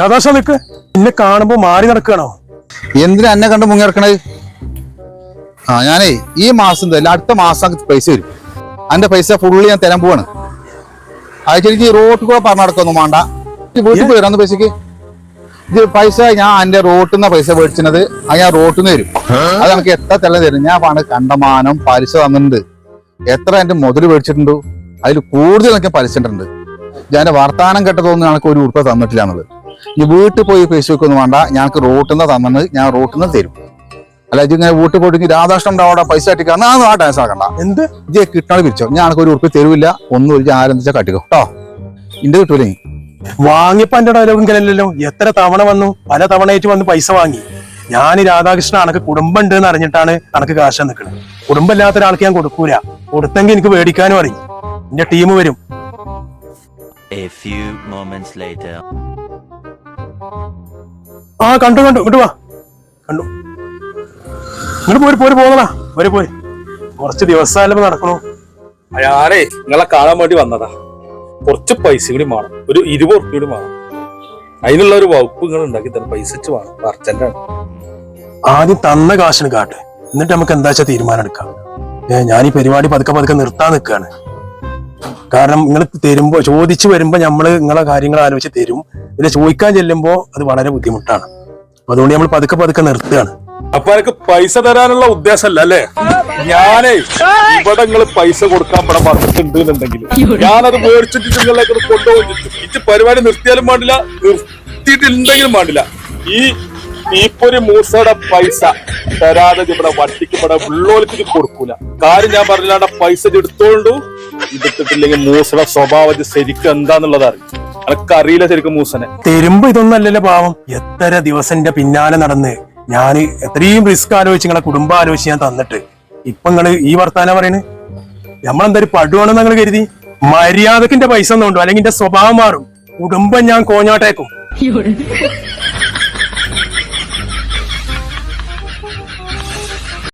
രാധാശ നിക്ക്. എന്നെ കാണുമ്പോ മാറി നടക്കണോ എന്തിനാ എന്നെ കണ്ട് നടക്കണേ ആ ഞാനേ ഈ മാസം തരില്ല അടുത്ത മാസം പൈസ വരും. അന്റെ പൈസ ഫുള്ള് ഞാൻ തരാൻ പോവാണ്. റോട്ട് റോട്ടിൽ കൂടെ പറഞ്ഞു നടക്കൊന്നും വേണ്ട. വീട്ടിൽ പോയി പൈസക്ക്. ഇത് പൈസ ഞാൻ എന്റെ റോട്ടിൽ പൈസ മേടിച്ചത് അത് ഞാൻ റോട്ടിൽ നിന്ന് തരും. അത് എനിക്ക് എത്ര തെളിഞ്ഞ് തരും? ഞാൻ പണ്ട് കണ്ടമാനം പലിശ തന്നിട്ടുണ്ട്. എത്ര എന്റെ മുതൽ മേടിച്ചിട്ടുണ്ടോ? അതിൽ കൂടുതൽ എനിക്ക് പലിശ ഉണ്ട് ഞാൻ വർത്താനം കേട്ട എനിക്ക് ഒരു ഉറുപ്പ തന്നിട്ടില്ല എന്നുള്ളത്. ഈ വീട്ടിൽ പോയി പൈസ ഒന്നും വേണ്ട. ഞങ്ങൾക്ക് റോട്ടിൽ നിന്ന് തന്നത് ഞാൻ റോട്ടിൽ നിന്ന് തരും. അല്ല ഇത് ഇങ്ങനെ വീട്ടിൽ പോയിട്ട് രാധാകൃഷ്ണൻ അവിടെ? പൈസ കട്ടിക്കാന്ന് ആ ആ ഡാൻസ് ആക്കണ്ട. എന്ത്? ഇത് കിട്ടണത് പിരിച്ചോ ഞാനൊക്കെ ഒരു ഉറുപ്പ് തരൂല്ല. ഒന്നും ഒരു വെച്ചാൽ കട്ടിക്കോ. കേട്ടോ ഇന്റെ കിട്ടൂലേ വാങ്ങിയപ്പോ എന്റെ ഡയലോഗും കലല്ലോ എത്ര തവണ വന്നു? പല തവണയായിട്ട് വന്ന് പൈസ വാങ്ങി. ഞാൻ രാധാകൃഷ്ണൻ അനക്ക് കുടുംബം ഉണ്ട് എന്ന് അറിഞ്ഞിട്ടാണ് അനക്ക് കാശ നിൽക്കുന്നത് കുടുംബം ഇല്ലാത്ത ഒരാൾക്ക് ഞാൻ കൊടുക്കൂല. കൊടുത്തെങ്കിൽ എനിക്ക് മേടിക്കാനും അറിയും എന്റെ ടീം വരും. A few moments later. ആ കണ്ടു കണ്ടു. ഇങ്ങോട്ട് വാ. കണ്ടു. ഇങ്ങോട്ട് പോര് പോര് പോകണ പോര്. പോയി കുറച്ച് ദിവസമായാലും നടക്കണു. ഞാനേ നിങ്ങളെ കാണാൻ വേണ്ടി വന്നതാ. കുറച്ച് പൈസ കൂടി വേണം ഒരു ഇരുപത് ഉറുപ്പ്യ കൂടി വേണം അതിനുള്ള ഒരു വകുപ്പ് നിങ്ങൾ ഉണ്ടാക്കി തന്നെ പൈസ വെച്ച് വേണം ആദ്യം തന്ന കാശിന് കാട്ടെ. എന്നിട്ട് നമുക്ക് എന്താ വെച്ചാൽ തീരുമാനം എടുക്കാം. ഞാൻ ഈ പരിപാടി പതുക്കെ പതുക്കെ നിർത്താൻ നിൽക്കുകയാണ് കാരണം നിങ്ങൾ തരുമ്പോ ചോദിച്ചു വരുമ്പോ നമ്മൾ നിങ്ങളെ കാര്യങ്ങൾ ആലോചിച്ച് തരും. ഇത് ചോദിക്കാൻ ചെല്ലുമ്പോ അത് വളരെ ബുദ്ധിമുട്ടാണ്. അതുകൊണ്ട് നമ്മൾ പതുക്കെ പതുക്കെ നിർത്തുകയാണ്. അപ്പൊ എനിക്ക് പൈസ തരാനുള്ള ഉദ്ദേശമല്ല അല്ലേ? ഞാനേ ഇവിടെ നിങ്ങൾ പൈസ കൊടുക്കാൻ ഇവിടെ പറഞ്ഞിട്ടുണ്ട് എന്നുണ്ടെങ്കിൽ. ഞാനത് മേടിച്ചിട്ട് നിങ്ങളിലേക്ക് കൊണ്ടുപോകും ഇത് പരിപാടി നിർത്തിയാലും പാടില്ല നിർത്തിയിട്ടുണ്ടെങ്കിലും പാടില്ല ഈ തീപ്പൊരി മൂസയുടെ പൈസ തരാതെ ഇവിടെ വട്ടിക്ക് ഇവിടെ ഉള്ളോലിക്ക് കൊടുക്കൂല. കാര്യം ഞാൻ പറഞ്ഞില്ലാണ്ട് പൈസ എടുത്തോണ്ടു ഇതിട്ടിട്ടില്ലെങ്കിൽ മൂസയുടെ സ്വഭാവം ഇത് ശരിക്കും എന്താന്നുള്ളത് അറിയും എനിക്ക് അറിയില്ല ശരിക്കും മൂസനെ. തരുമ്പോ ഇതൊന്നും അല്ലല്ലോ പാവം. എത്ര ദിവസന്റെ പിന്നാലെ നടന്ന് ഞാൻ എത്രയും റിസ്ക് ആലോചിച്ച് നിങ്ങളെ കുടുംബം ആലോചിച്ച് ഞാൻ തന്നിട്ട്. ഇപ്പൊ നിങ്ങൾ ഈ വർത്താനം പറയണ്? നമ്മളെന്തായാലും പടുവാണെന്ന് നിങ്ങൾ കരുതി. മര്യാദക്കിന്റെ പൈസ ഒന്നും ഉണ്ടോ? അല്ലെങ്കിൽ എന്റെ സ്വഭാവം മാറും. കുടുംബം ഞാൻ കോഞ്ഞോട്ടേക്കും.